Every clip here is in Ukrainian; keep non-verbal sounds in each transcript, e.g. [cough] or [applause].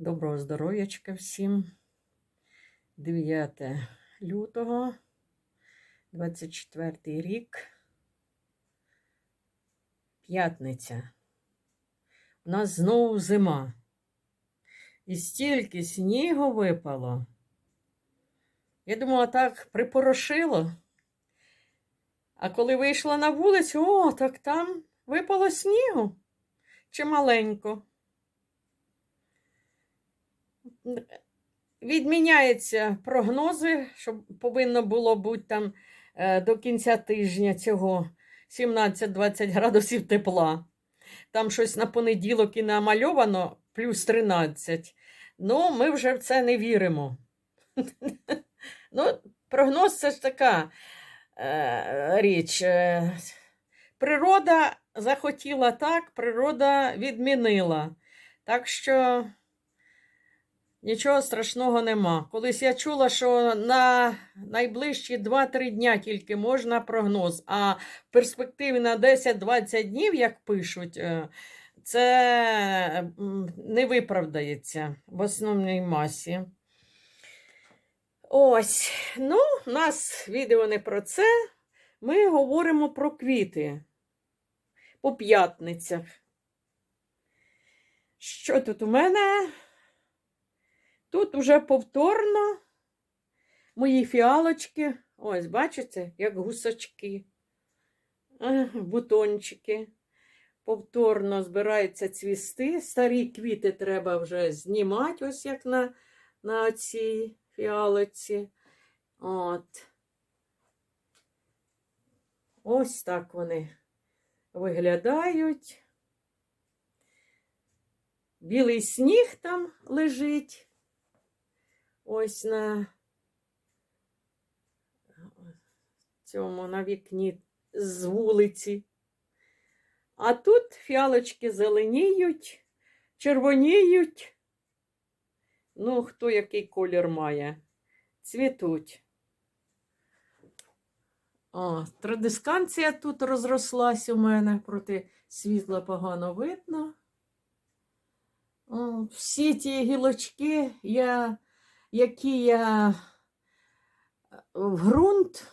Доброго здоров'ячка всім. 9 лютого, 24 рік. П'ятниця. У нас знову зима. І стільки снігу випало. Я думала, так припорошило. А коли вийшла на вулицю, о, так там випало снігу. Чималенько. Відміняються прогнози, що повинно було бути там е, до кінця тижня цього 17-20 градусів тепла. Там щось на понеділок і намальовано плюс 13. Ну, ми вже в це не віримо. [laughs] Ну, прогноз це ж така е, річ. Е, природа захотіла так, природа відмінила. Так що нічого страшного нема. Колись я чула, що на найближчі 2-3 дня тільки можна прогноз, а в перспективі на 10-20 днів, як пишуть, е, це не виправдається в основній масі. Ось, ну, у нас відео не про це. Ми говоримо про квіти по п'ятницях. Що тут у мене? Тут уже повторно мої фіалочки. Ось, бачите, як гусачки, бутончики. Повторно збираються цвісти. Старі квіти треба вже знімати, ось як на, на цій фіалоці. От. Ось так вони виглядають. Білий сніг там лежить. Ось на цьому на вікні з вулиці. А тут фіалочки зеленіють, червоніють. Ну, хто який колір має? Цвітуть. О, традисканція тут розрослась у мене, проти світла погано видно. О, всі ті гілочки, я, які я в ґрунт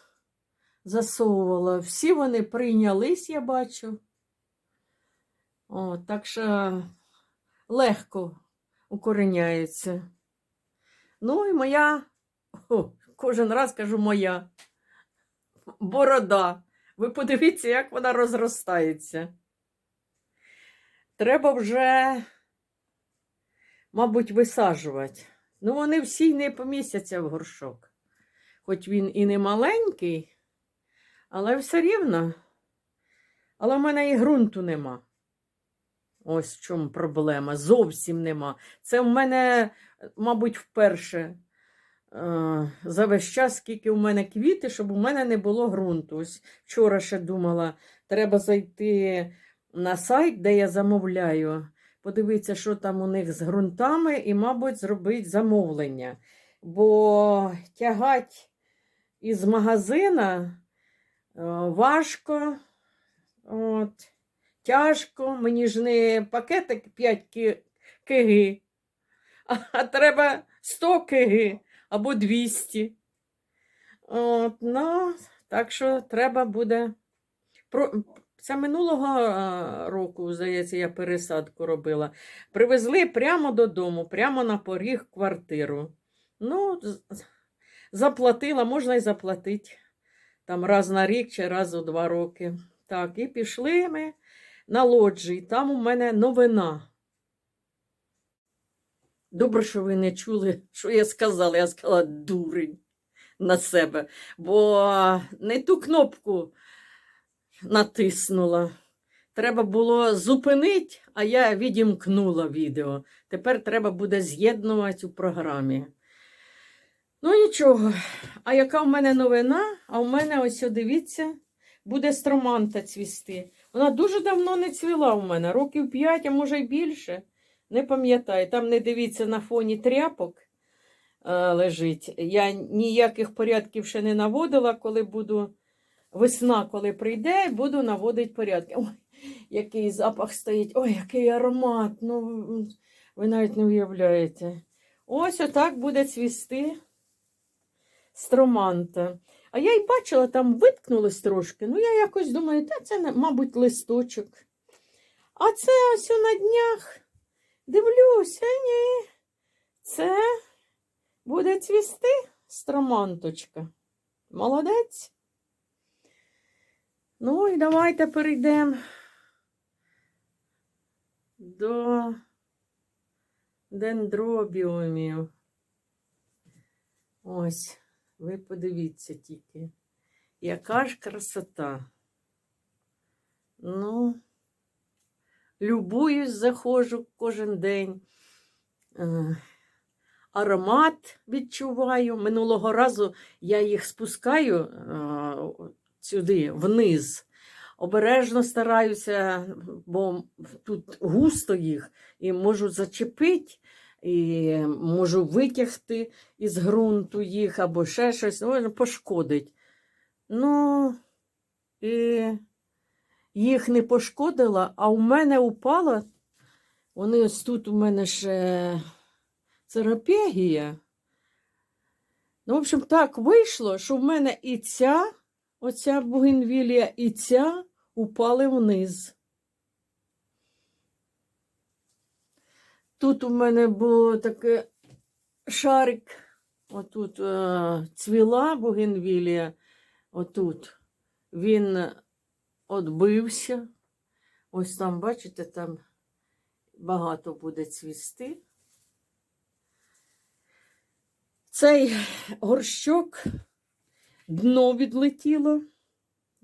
засовувала, всі вони прийнялись, я бачу. О, так що легко укореняються. Ну і моя, о, кожен раз кажу моя борода. Ви подивіться, як вона розростається. Треба вже, мабуть, висаджувати. Ну, вони всі не помістяться в горшок. Хоч він і не маленький, але все рівно. Але в мене і ґрунту нема. Ось в чому проблема. Зовсім нема. Це в мене, мабуть, вперше е, за весь час, скільки у мене квіти, щоб у мене не було ґрунту. Ось вчора ще думала, треба зайти на сайт, де я замовляю, подивитися, що там у них з ґрунтами, і, мабуть, зробити замовлення. Бо тягать із магазина е, важко. От. Тяжко, мені ж не пакетик 5 ки- кг, а, треба 100 кг або 200. От, ну, так що треба буде. Це минулого року, здається, я пересадку робила. Привезли прямо додому, прямо на поріг квартиру. Ну, заплатила, можна і заплатити. Там раз на рік чи раз у два роки. Так, і пішли ми на лоджії. Там у мене новина. Добре, що ви не чули, що я сказала. Я сказала дурень на себе, бо не ту кнопку натиснула. Треба було зупинити, а я відімкнула відео. Тепер треба буде з'єднувати у програмі. Ну, нічого. А яка в мене новина? А в мене ось, дивіться, буде строманта цвісти. Вона дуже давно не цвіла у мене, років 5, а може й більше. Не пам'ятаю, там не дивіться на фоні тряпок е, лежить. Я ніяких порядків ще не наводила, коли буду весна, коли прийде, буду наводити порядки. Ой, який запах стоїть. Ой, який аромат. Ну, ви навіть не уявляєте. Ось отак буде цвісти строманта. А я й бачила, там виткнулось трошки. Ну, я якось думаю, та це, мабуть, листочок. А це ось на днях. Дивлюся, ні. Це буде цвісти строманточка. Молодець. Ну і давайте перейдемо до дендробіумів. Ось, ви подивіться тільки, яка ж красота. Ну, любуюсь, заходжу кожен день. Е, Аромат відчуваю. Минулого разу я їх спускаю е, сюди, вниз. Обережно стараюся, бо тут густо їх, і можу зачепити, і можу витягти із ґрунту їх або ще щось, ну, пошкодить. Ну, і їх не пошкодила, а у мене упала. Вони ось тут у мене ще церапегія. Ну, в общем, так вийшло, що в мене і ця, оця бугенвілія, і ця упали вниз. Тут у мене було таке шарик, отут е, цвіла бугенвілія, отут. Він отбився. Ось там, бачите, там багато буде цвісти. Цей горщок дно відлетіло,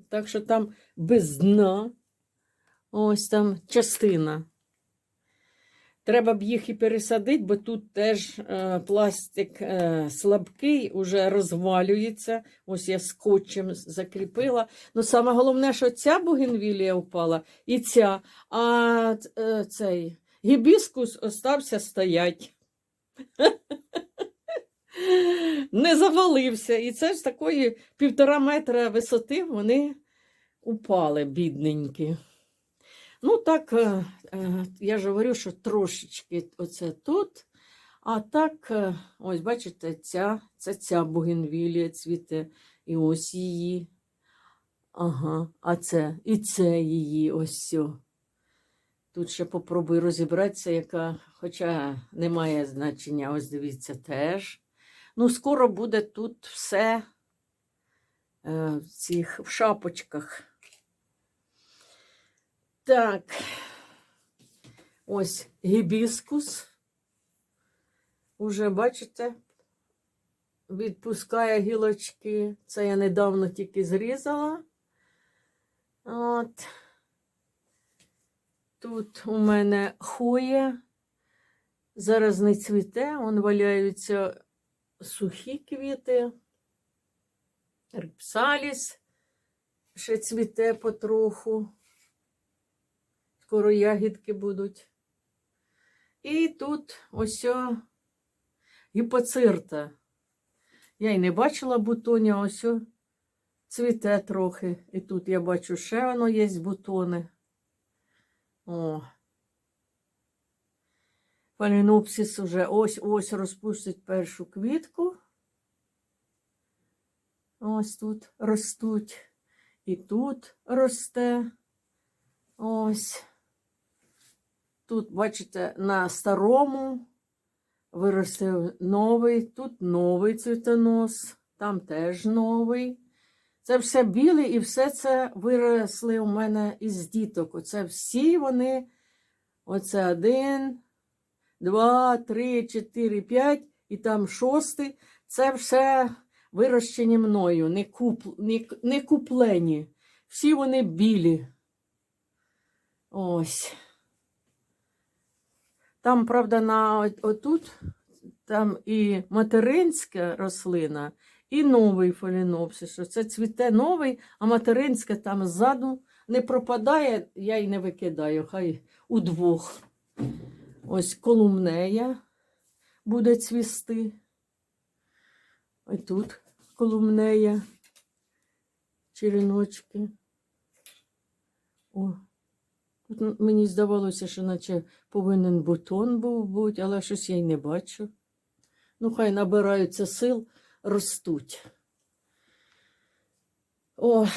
так що там без дна. Ось там частина. Треба б їх і пересадити, бо тут теж е, пластик е, слабкий, уже розвалюється. Ось я скотчем закріпила. Ну, саме головне, що ця бугенвілія впала і ця, а е, цей гібіскус остався стоять. [laughs] Не завалився. І це ж такої півтора метра висоти вони упали, бідненькі. Ну, так, е, е, я ж говорю, що трошечки оце тут. А так, е, ось, бачите, ця, це ця бугенвілія цвіте, і ось її. Ага, а це і це її ось. Тут ще попробую розібратися, яка, хоча не має значення, ось дивіться, теж. Ну, скоро буде тут все е, в цих в шапочках. Так, ось гібіскус. Уже, бачите, відпускає гілочки. Це я недавно тільки зрізала. От. Тут у мене хує. Зараз не цвіте, вон валяються сухі квіти. Рипсаліс ще цвіте потроху. Скоро ягідки будуть. І тут ось гіпоцирта. Я й не бачила бутонів, ось цвіте трохи. І тут я бачу, ще воно є бутони. О. Фалінопсис уже ось-ось розпустить першу квітку. Ось тут ростуть. І тут росте. Ось. Тут, бачите, на старому виростив новий, тут новий цвітонос, там теж новий. Це все біле і все це виросли у мене із діток. Оце всі вони. Оце один, два, три, чотири, п'ять і там шостий. Це все вирощені мною, не, куп, не, не куплені. Всі вони білі. Ось. Там, правда, на отут там і материнська рослина, і новий фолінопсис. Це цвіте новий, а материнська там ззаду не пропадає, я й не викидаю, хай удвох. Ось колумнея буде цвісти. Ось тут колумнея, череночки. О. Тут мені здавалося, що наче повинен бутон був бути, але щось я й не бачу. Ну, хай набираються сил, ростуть. О,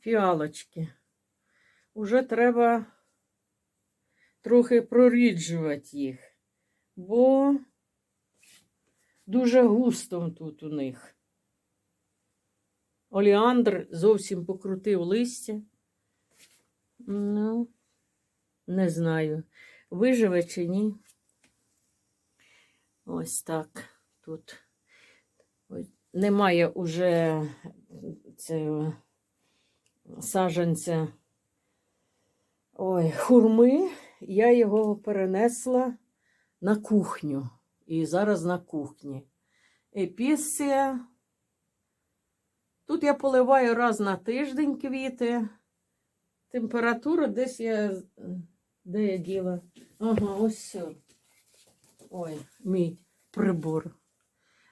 фіалочки. Уже треба трохи проріджувати їх, бо дуже густо тут у них. Оліандр зовсім покрутив листя. Ну, не знаю, виживе чи ні. Ось так тут. Немає уже цього саджанця ой, хурми. Я його перенесла на кухню. І зараз на кухні. Епісія. Тут я поливаю раз на тиждень квіти. Температура десь я. Де я діла? Ага, ось все. Ой, мій прибор.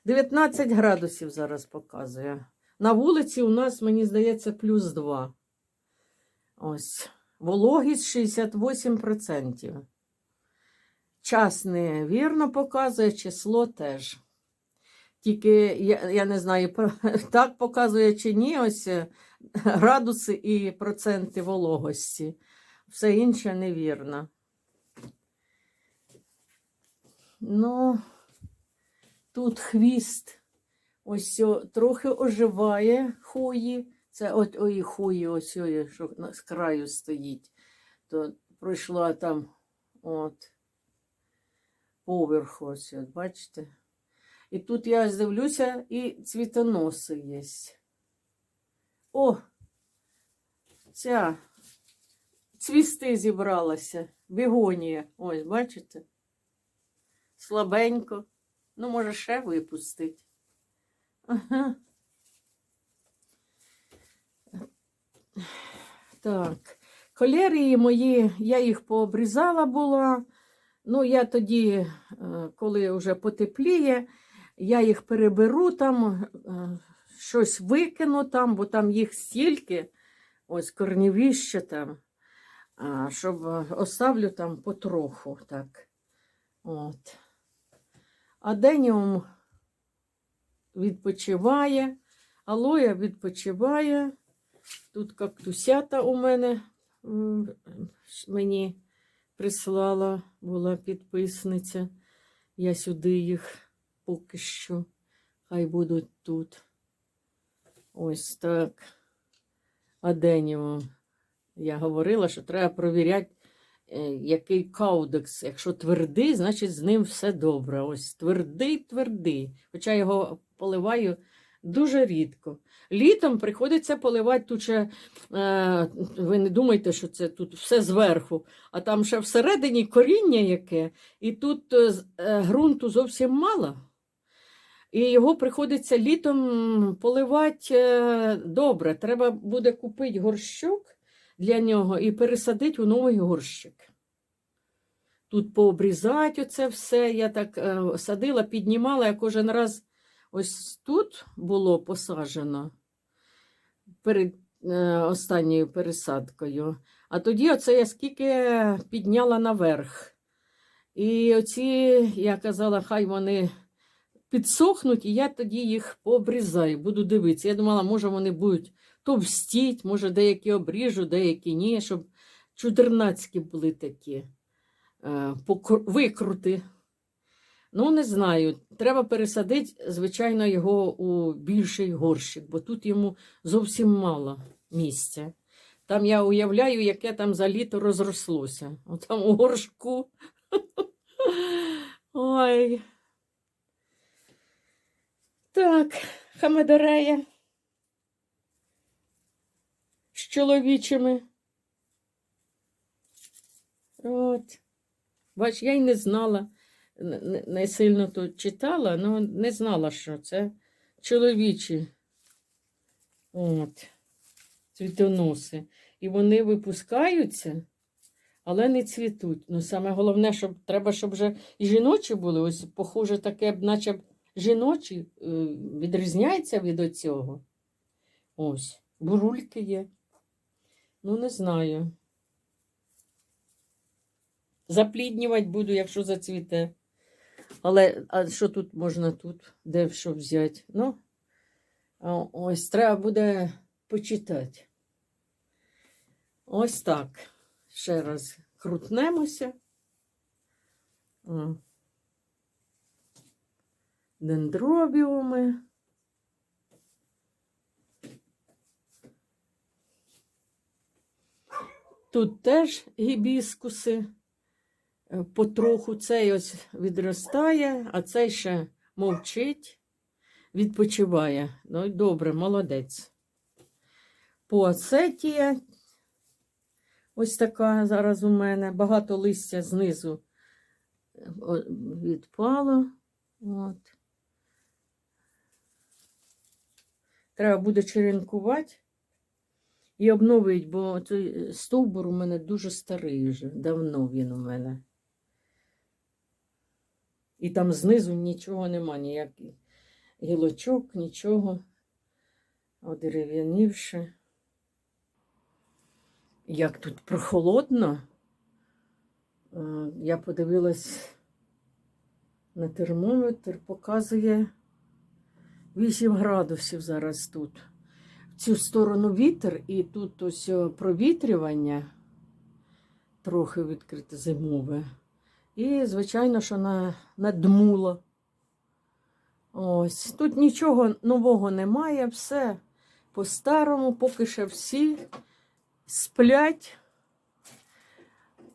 19 градусів зараз показує. На вулиці у нас, мені здається, плюс 2. Ось. Вологість 68%. Час невірно показує, число теж. Тільки я, я не знаю, [laughs] так показує чи ні, ось е, градуси і проценти вологості. Все інше невірно. Ну, тут хвіст ось трохи оживає хої. Це от ої хої, ось ої, що з краю стоїть. То пройшла там от поверху, ось, от, бачите? І тут я ось дивлюся, і цвітоноси є. О! Ця цвісти зібралася. Бігонія. Ось, бачите? Слабенько. Ну, може, ще випустить. Ага. Так. Колерії мої, я їх пообрізала була. Ну, я тоді, е, коли вже потепліє, я їх переберу там, е, щось викину там, бо там їх стільки, ось корнівіще там, щоб е, оставлю там потроху. так. От. А деніум відпочиває, алоя відпочиває. Тут кактусята у мене мені прислала, була підписниця. Я сюди їх поки що. Хай будуть тут. Ось так. Аденіум. Я говорила, що треба провіряти, е, який каудекс. Якщо твердий, значить з ним все добре. Ось твердий, твердий. Хоча його поливаю дуже рідко. Літом приходиться поливати тут ще, е, ви не думайте, що це тут все зверху, а там ще всередині коріння яке, і тут е, е, ґрунту зовсім мало. І його приходиться літом поливати е, добре. Треба буде купити горщик для нього і пересадити у новий горщик. Тут пообрізати оце все. Я так садила, піднімала, я кожен раз ось тут було посаджено перед е, останньою пересадкою. А тоді оце я скільки підняла наверх. І оці, я казала, хай вони підсохнуть, і я тоді їх пообрізаю, буду дивитися. Я думала, може вони будуть товстіть, може деякі обріжу, деякі ні, щоб чудернацькі були такі е, викрути. Ну, не знаю. Треба пересадити, звичайно, його у більший горщик, бо тут йому зовсім мало місця. Там я уявляю, яке там за літо розрослося. Отам у горшку. [laughs] Ой. Так, хамедорея. З чоловічими. От. Бач, я й не знала, не, сильно тут читала, але не знала, що це чоловічі. От. Цвітоноси. І вони випускаються, але не цвітуть. Ну, саме головне, щоб треба, щоб вже і жіночі були. Ось, похоже, таке, наче жіночі е, відрізняється від оцього. Ось, бурульки є. Ну, не знаю. Запліднювати буду, якщо зацвіте. Але а що тут можна тут? Де що взяти? Ну, ось треба буде почитати. Ось так. Ще раз крутнемося. Дендробіуми. Тут теж гібіскуси. Потроху цей ось відростає, а цей ще мовчить, відпочиває. Ну, добре, молодець. Поацетія. Ось така зараз у мене. Багато листя знизу е, відпало. От. Треба буде черенкувати і обновити, бо цей стовбур у мене дуже старий вже. Давно він у мене. І там знизу нічого нема, ніяких гілочок, нічого. Одерев'янівши. Як тут прохолодно. Е, Я подивилась на термометр, показує 8 градусів зараз тут. В цю сторону вітер, і тут ось провітрювання трохи відкрите зимове. І, звичайно, що на, надмуло. Ось. Тут нічого нового немає, все по-старому, поки ще всі сплять.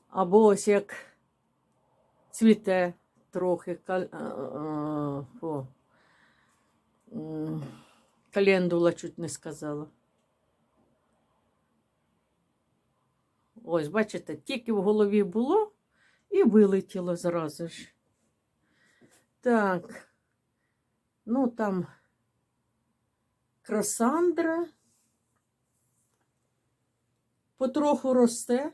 Або ось як цвіте трохи о, календула чуть не сказала. Ось, бачите, тільки в голові було і вилетіло зразу ж. Так, ну там красандра потроху росте,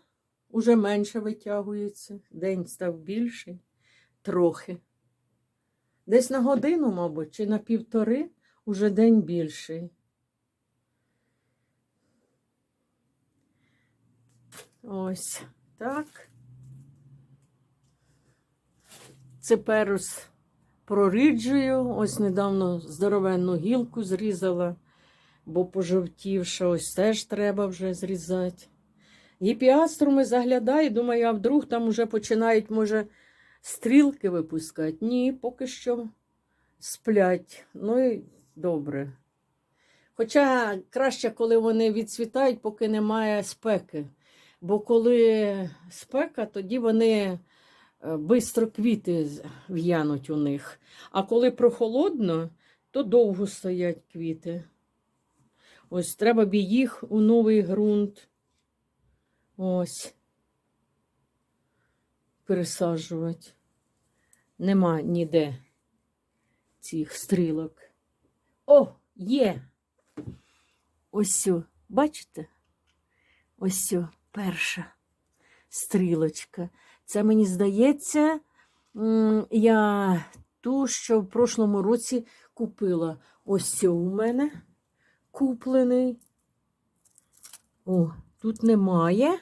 уже менше витягується, день став більший, трохи. Десь на годину, мабуть, чи на півтори уже день більший. Ось так. Цеперус проріджую. Ось недавно здоровенну гілку зрізала, бо пожовтівша, ось теж треба вже зрізати. Гіпіаструми заглядаю, думаю, а вдруг там уже починають, може, стрілки випускати. Ні, поки що сплять. Ну і добре. Хоча краще, коли вони відцвітають, поки немає спеки. Бо коли спека, тоді вони швидко квіти в'януть у них. А коли прохолодно, то довго стоять квіти. Ось треба б їх у новий ґрунт. Ось. Пересаджувати. Нема ніде цих стрілок. О, є! Ось. Бачите? Ось перша стрілочка. Це мені здається, я ту, що в прошлому році купила. Ось цю у мене куплений. О, тут немає.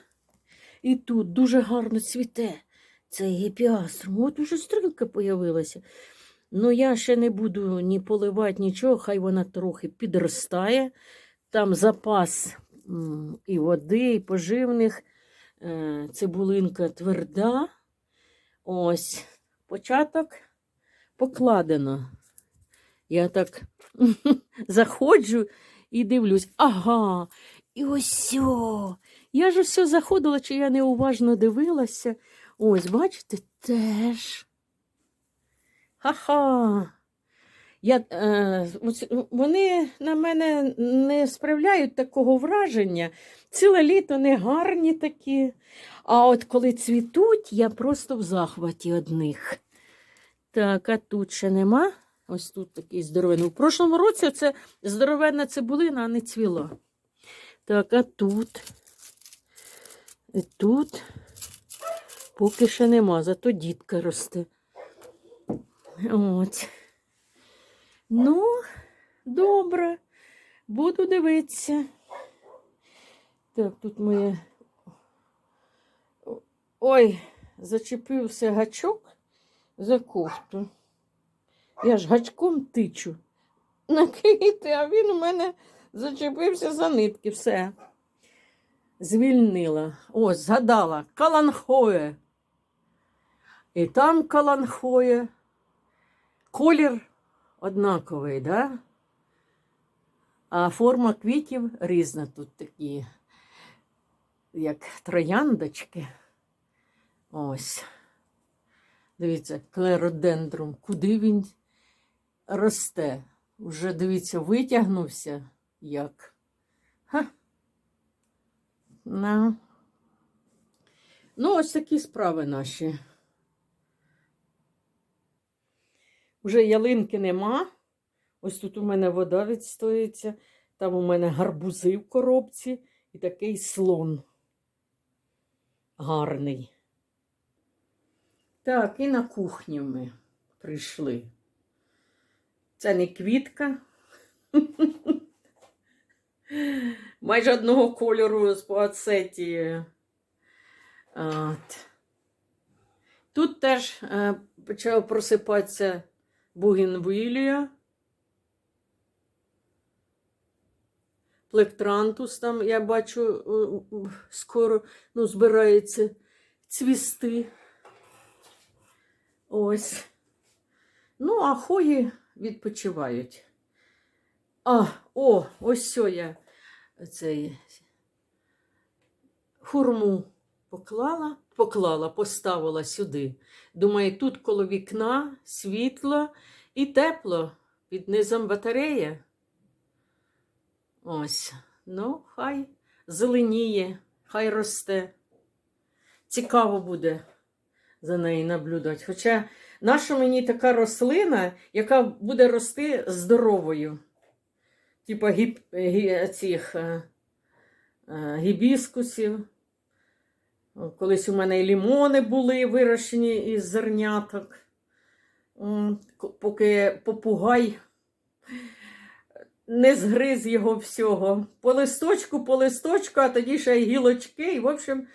І тут дуже гарно цвіте. Цей гіпіаструм. От уже стрілка появилася. Ну, я ще не буду ні поливати, нічого, хай вона трохи підростає. Там запас і води, і поживних. Е, Цибулинка тверда. Ось, початок покладено. Я так [laughs] заходжу і дивлюсь. Ага, і ось. Я ж все заходила, чи я неуважно дивилася. Ось, бачите, теж. Ха-ха. Я, е, вони на мене не справляють такого враження. Ціле літо не гарні такі. А от коли цвітуть, я просто в захваті одних. Так, а тут ще нема. Ось тут такий здоровенний. У прошлому році це здоровенна цибулина, а не цвіла. Так, а тут. І тут поки ще нема, зато дітка росте. От. Ну, добре, буду дивитися. Так, тут моє. Ой, зачепився гачок за кофту. Я ж гачком тичу на квіти, а він у мене зачепився за нитки. Все. Звільнила. Ось, згадала. Каланхоє. І там каланхоє. Колір однаковий, да? а форма квітів різна тут такі, як трояндочки. Ось. Дивіться, клеродендрум. Куди він росте? Уже, дивіться, витягнувся як. Ха. На. Ну, ось такі справи наші. Уже ялинки нема. Ось тут у мене вода відстоїться, там у мене гарбузи в коробці і такий слон. Гарний. Так, і на кухню ми прийшли. Це не квітка. [laughs] Майже одного кольору з пуацеті. От. Тут теж е, почав просипатися бугенвилія. Плектрантус там, я бачу, е, е, скоро ну, збирається цвісти. Ось. Ну, а хої відпочивають. А, о, ось що я цей хурму поклала, поклала, поставила сюди. Думаю, тут коло вікна світло і тепло під низом батарея. Ось. Ну, хай зеленіє, хай росте. Цікаво буде за нею наблюдати. Хоча наша мені така рослина, яка буде рости здоровою. Типа гіб, гі, цих е, е, гібіскусів. Колись у мене і лімони були вирощені із зерняток. Поки попугай не згриз його всього. По листочку, по листочку, а тоді ще й гілочки. І, в общем,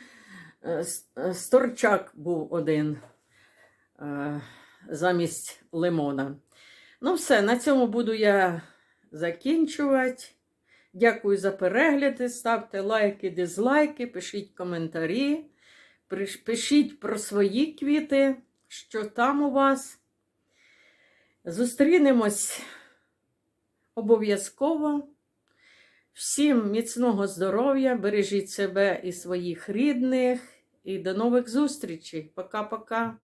е, е, сторчак був один е, замість лимона. Ну, все, на цьому буду я закінчувати. Дякую за перегляди. Ставте лайки, дизлайки, пишіть коментарі. Пишіть про свої квіти, що там у вас. Зустрінемось обов'язково. Всім міцного здоров'я, бережіть себе і своїх рідних. І до нових зустрічей. Пока-пока.